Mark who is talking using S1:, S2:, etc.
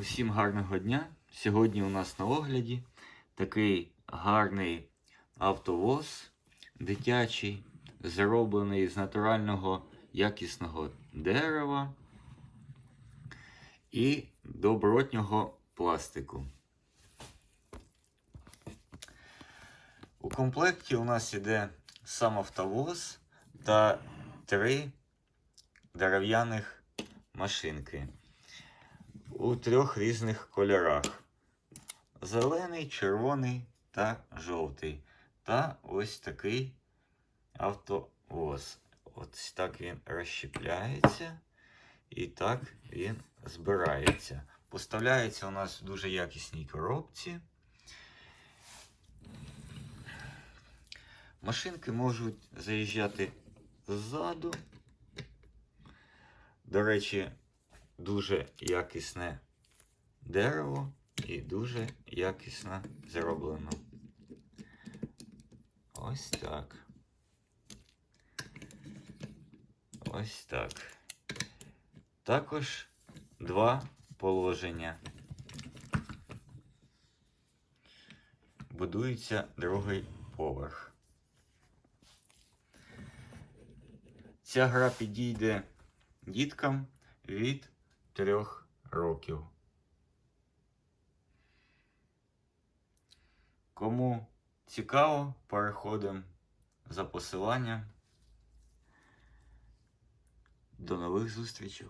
S1: Усім гарного дня. Сьогодні у нас на огляді такий гарний автовоз дитячий, зроблений з натурального якісного дерева і добротнього пластику. У комплекті у нас іде сам автовоз та три дерев'яних машинки у трьох різних кольорах: зелений, червоний та жовтий. Та ось такий автовоз. Ось так він розщепляється і так він збирається. Поставляється у нас в дуже якісній коробці. Машинки можуть заїжджати ззаду. До речі, дуже якісне дерево і дуже якісно зроблено. Ось так. Ось так. Також два положення. Будується другий поверх. Ця гра підійде діткам від трьох років. Кому цікаво, переходимо за посиланням. До нових зустрічей!